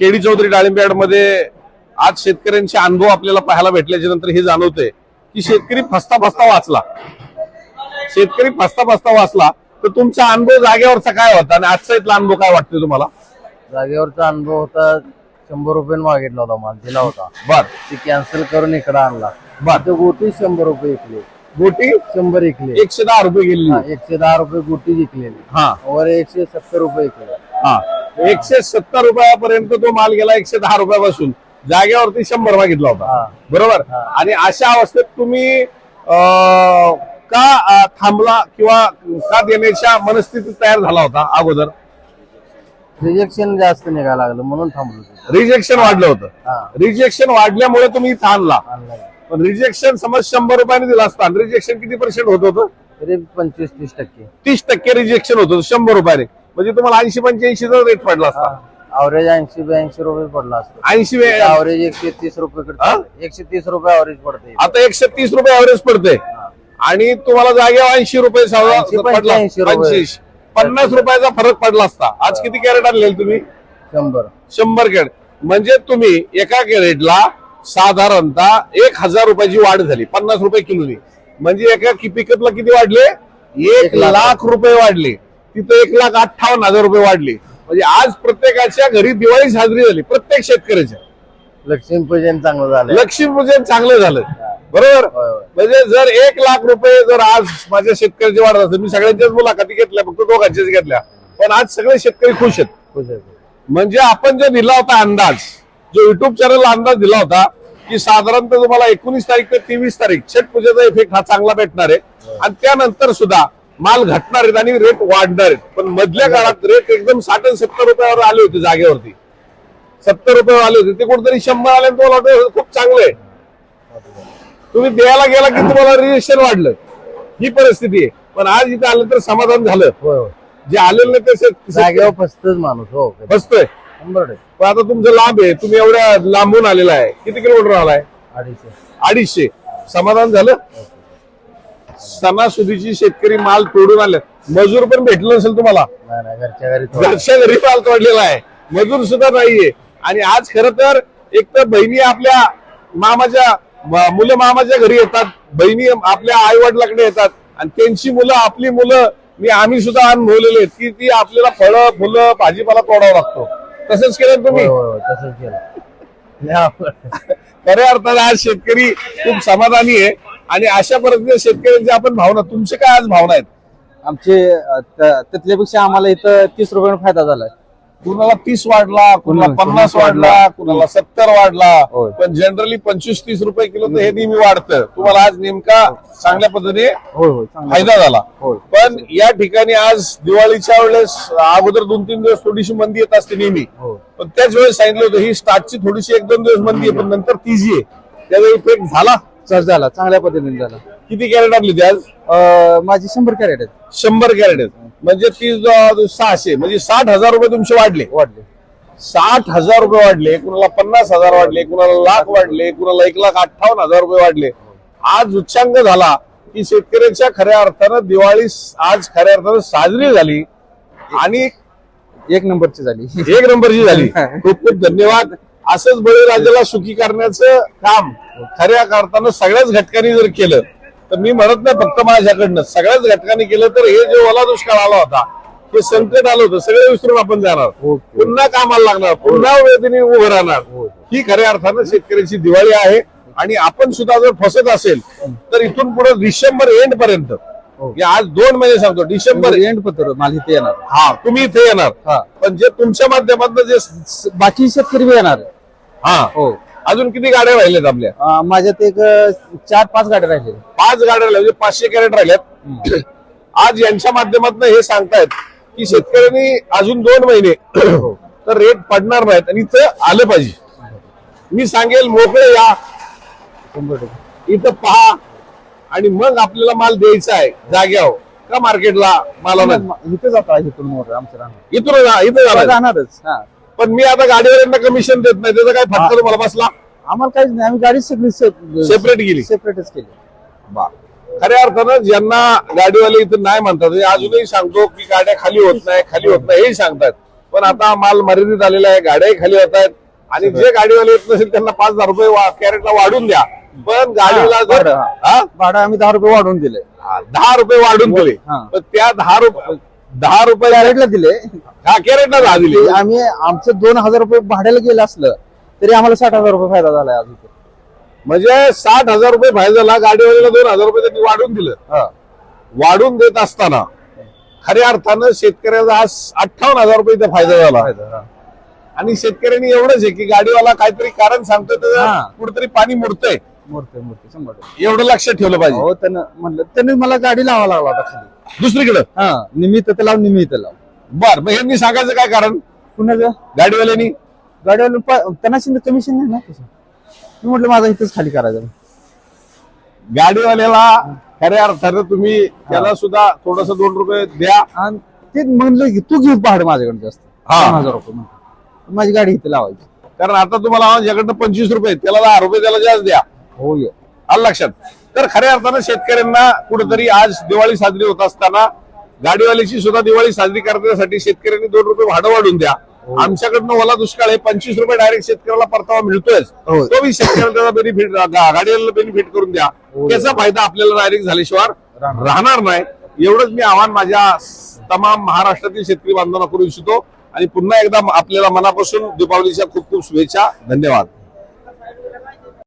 KD Chaudhari डाळिंबमध्ये आज शेतकऱ्यांचे अनुभव आपल्याला पाहायला भेटल्याच्या नंतर हे जाणवतंय की शेतकरी फसता फसता वाचला. शेतकरी फसता फसता वाचला. तर तुमचा अनुभव जागेवरचा काय होता आणि आजचा इथला अनुभव काय वाटतोय तुम्हाला? जागेवरचा अनुभव होता शंभर रुपये मागितला होता माल दिला होता. बर. ती कॅन्सल करून इकडे आणला. बर. तर गोटी शंभर रुपये विकली. गोटी? शंभर विकली. एकशे दहा रुपये गेली. हा, एकशे दहा रुपये गोटी विकलेली. हा. वर एकशे सत्तर रुपये विकले. हा. एकशे सत्तर रुपयापर्यंत तो माल गेला एकशे दहा रुपयापासून. जागेवरती शंभर मागितला होता. बरोबर. आणि अशा अवस्थेत तुम्ही का थांबला किंवा का देण्याच्या मनस्थितीत तयार झाला होता अगोदर? रिजेक्शन जास्त निघायला लागलं म्हणून थांबलो. रिजेक्शन वाढलं होतं. हा. रिजेक्शन वाढल्यामुळे तुम्ही आणला पण रिजेक्शन समज शंभर रुपयाने दिला असता रिजेक्शन किती पर्सेंट होत होतं? पंचवीस तीस टक्के. तीस टक्के रिजेक्शन होत होतं शंभर रुपयाने. म्हणजे तुम्हाला ऐंशी पंच्याऐंशीचा रेट पडला असता. अवरेज ऐंशी ब्याऐंशी रुपये पडला असतो. ऐंशी अवरेज एकशे तीस रुपये एकशे तीस रुपये अवरेज पडते आता एकशे तीस रुपये ऍव्हरेज पडते आणि तुम्हाला जागेवर ऐंशी रुपये सव्वा 80, पडला 85 रुपये. पंचवीस. पन्नास रुपयाचा फरक पडला असता. आज किती कॅरेट आणले तुम्ही? शंभर. शंभर कॅरेट. म्हणजे तुम्ही एका कॅरेटला साधारणतः एक हजार रुपयाची वाढ झाली. पन्नास रुपये किलोनी. म्हणजे एका पिकअपला किती वाढले? एक. लाख रुपये वाढले. तिथे एक लाख अठ्ठावन्न हजार रुपये वाढले. म्हणजे आज प्रत्येकाच्या घरी दिवाळी साजरी झाली प्रत्येक शेतकऱ्याच्या. लक्ष्मीपूजन चांगलं झालं लक्ष्मीपूजन चांगलं झालं. बरोबर. म्हणजे जर एक लाख रुपये जर आज माझ्या शेतकऱ्याची वाढत असेल मी सगळ्यांच्याच मुलाखती घेतल्या फक्त दोघांच्याच घेतल्या. पण आज सगळे शेतकरी खुश आहेत. म्हणजे आपण जो दिला होता अंदाज जो युट्यूब चॅनलला अंदाज दिला होता की साधारणतः तुम्हाला एकोणीस तारीख ते तेवीस तारीख छट पूजेचा इफेक्ट हा चांगला भेटणार आहे. आणि त्यानंतर सुद्धा माल घटणार आहेत आणि रेट वाढणार आहेत. पण मधल्या काळात रेट एकदम साठ आणि सत्तर रुपयावर आले होते जागेवरती. सत्तर रुपये आले होते. ते कुठेतरी शंभर आले तुम्हाला वाटतं खूप चांगलं आहे. तुम्ही द्यायला गेला की तुम्हाला रिजेक्शन वाढलं. ही परिस्थिती आहे. पण आज इथे आलं तर समाधान झालं. जे आलेलं नाही ते जागेवर फसतच माणूस हो. टक्के. पण आता तुमचं लांब आहे. तुम्ही एवढ्या लांबून आलेला आहे. किती किलोमीटर आलाय? अडीचशे. अडीचशे. समाधान झालं? सणासुदीची शेतकरी माल तोडून आले मजूर पण भेटलं नसेल तुम्हाला. घरच्या घरी माल तोडलेला आहे. मजूर सुद्धा नाहीये. आणि आज खर तर एक तर बहिणी आपल्या मामाच्या मुलं मामाच्या घरी येतात. बहिणी आपल्या आई वडिलाकडे येतात. आणि त्यांची मुलं आपली मुलं मी आम्ही सुद्धा अनुभवलेले की ती आपल्याला फळं फुलं भाजीपाला तोडावं लागतो. तसंच केलं तुम्ही? तसंच केलं. खऱ्या अर्थाने आज शेतकरी खूप समाधानी आहे. आणि अशा पद्धतीने शेतकऱ्यांची आपण भावना तुमचे काय आज भावना आहेत? आमचे त्यातल्यापेक्षा आम्हाला इथं तीस रुपयाने फायदा झालाय. कुणाला तीस वाढला कुणाला पन्नास वाढला. कुणाला सत्तर वाढला. पण जनरली पंचवीस तीस रुपये किलो तर हे नेहमी वाढतं. तुम्हाला आज नेमका चांगल्या पद्धतीने. फायदा झाला. पण या ठिकाणी आज दिवाळीच्या वेळेस अगोदर दोन तीन दिवस थोडीशी मंदी येत असते नेहमी. हो पण त्याच वेळेस सांगितलं होतं ही स्टार्टची थोडीशी एक दोन दिवस मंदी आहे पण नंतर ती जी आहे. त्याचा इफेक्ट झाला? चल झाला चांगल्या पद्धतीने झाला. किती कॅरेट आपली ती आज? अ, माझी शंभर कॅरेट आहेत. शंभर कॅरेट आहेत. म्हणजे तीस द- सहाशे म्हणजे साठ हजार रुपये तुमचे वाढले. वाढले. साठ हजार रुपये वाढले कुणाला पन्नास हजार वाढले कुणाला लाख वाढले कुणाला एक लाख अठ्ठावन्न हजार रुपये वाढले. आज उच्चांक झाला की शेतकऱ्याच्या खऱ्या अर्थानं दिवाळी आज खऱ्या अर्थानं साजरी झाली आणि एक नंबरची झाली. एक नंबरची झाली. खूप खूप धन्यवाद. असंच बळीराजाला सुखी करण्याचं काम खऱ्या अर्थानं सगळ्याच घटकांनी जर केलं तर मी म्हणत नाही फक्त माझ्याकडनं. सगळ्याच घटकांनी केलं तर हे जे ओला दुष्काळ आला होता हे संकट आलं होतं. सगळे विसरून आपण जाणार. ओके. पुन्हा कामाला लागणार. पुन्हा वेदने उभं राहणार. ही खऱ्या अर्थानं शेतकऱ्याची दिवाळी आहे. आणि आपण सुद्धा जर फसत असेल तर इथून पुढे डिसेंबर एंड पर्यंत. हो. हे आज दोन महिने सांगतो डिसेंबर एंड पत्र माल इथे येणार. हा तुम्ही इथे येणार. हा. पण जे तुमच्या माध्यमातून जे बाकी शेतकरी येणार. हा. हो. अजून किती गाड्या राहिल्यात आपल्या? अ, माझ्यात एक अ, चार पाच गाड्या राहिले. पाच गाड्या राहिल्या म्हणजे पाचशे कॅरेट राहिल्यात आज यांच्या माध्यमातून हे सांगतायत की शेतकऱ्यांनी अजून दोन महिने तर रेट पडणार नाहीत आणि इथं आलं पाहिजे. मी सांगेल मोकळे या. शंभर टक्के. इथं पहा. आणि मग आपल्याला माल द्यायचा आहे. जाग्यावर का मार्केटला माला नाही इथे जातो इथून मोठं आमचं राहणार. इथून जा- इथं जाणार. राहणारच. हा. पण मी आता गाडीवाल्यांना कमिशन देत नाही. त्याचा काय फटका तुम्हाला बसला? आम्हाला काहीच नाही. आम्ही गाडी सगळी Separate गेली. सेपरेटच केली. खऱ्या अर्थानं ज्यांना गाडीवाले इथं नाही म्हणतात हे अजूनही सांगतो की गाड्या खाली होत नाही खाली होत नाही हेही सांगतात. पण आता माल मर्यादित आलेला आहे गाड्याही खाली होत आहेत. आणि जे गाडीवाले येत नसेल त्यांना पाच हजार रुपये कॅरेटला वाढून द्या. पण गाडीला जर भाडं, हा? आम्ही दहा रुपये वाढवून दिले. हा, दहा रुपये वाढून दिले. हा. पण त्या दहा रुपये दहा रुपये कॅरेटला दिले. हा कॅरेटला दहा दिले. ते आम्ही आमचं दोन हजार रुपये भाड्याला गेलं असलं तरी आम्हाला साठ हजार रुपये फायदा झालाय आज इथे. म्हणजे साठ हजार रुपये फायदा झाला गाडीवाल्याला दोन हजार रुपये त्यांनी वाढून दिलं. हा. वाढून देत असताना खऱ्या अर्थानं शेतकऱ्याचा आज अठ्ठावन्न हजार रुपये इथे फायदा झाला. फायदा, हा. आणि शेतकऱ्यांनी एवढंच आहे की गाडीवाला काहीतरी कारण सांगतोय तर. कुठेतरी पाणी मुरतंय. मूर्ती मूर्ती शंभर टक्के. एवढं लक्षात ठेवलं पाहिजे. हो त्यानं म्हणलं त्याने मला गाडी लावा लागला होता खाली. दुसरीकडे? हा निमित्त तर लाव निमित्त लाव. बर मग यांनी सांगायचं काय कारण? कुणाचं? गाडीवाल्यांनी? गाडीवाला प- त्यांना शिंदे कमिशन नाही ना? तसं मी म्हटलं माझा इथंच खाली करायचं. गाडीवाल्याला खऱ्या अर्थानं तुम्ही त्याला सुद्धा थोडस दोन रुपये द्या. आणि ते म्हणलं की तू घेऊ भाडं माझ्याकडे जास्त. हा. दोन हजार रुपये म्हणलं. माझी गाडी इथे लावायची. कारण आता तुम्हाला माझ्याकडनं पंचवीस रुपये आहेत, त्याला दहा रुपये त्याला जास्त द्या. हो ये. आलं लक्षात? तर खऱ्या अर्थानं शेतकऱ्यांना कुठेतरी आज दिवाळी साजरी होत असताना गाडीवाल्याची सुद्धा दिवाळी साजरी करण्यासाठी शेतकऱ्यांनी दोन रुपये भाडं वाढून द्या. आमच्याकडनं ओला दुष्काळ आहे पंचवीस रुपये डायरेक्ट शेतकऱ्याला परतावा मिळतोय हो. तो बी शेतकऱ्याला त्याचा बेनिफिट गाडीवाल्याला बेनिफिट करून द्या. त्याचा फायदा आपल्याला डायरेक्ट झाल्याशिवाय राहणार नाही. एवढंच मी आव्हान माझ्या तमाम महाराष्ट्रातील शेतकरी बांधवांना करू इच्छितो. आणि पुन्हा एकदा आपल्याला मनापासून दीपावलीच्या खूप खूप शुभेच्छा. धन्यवाद.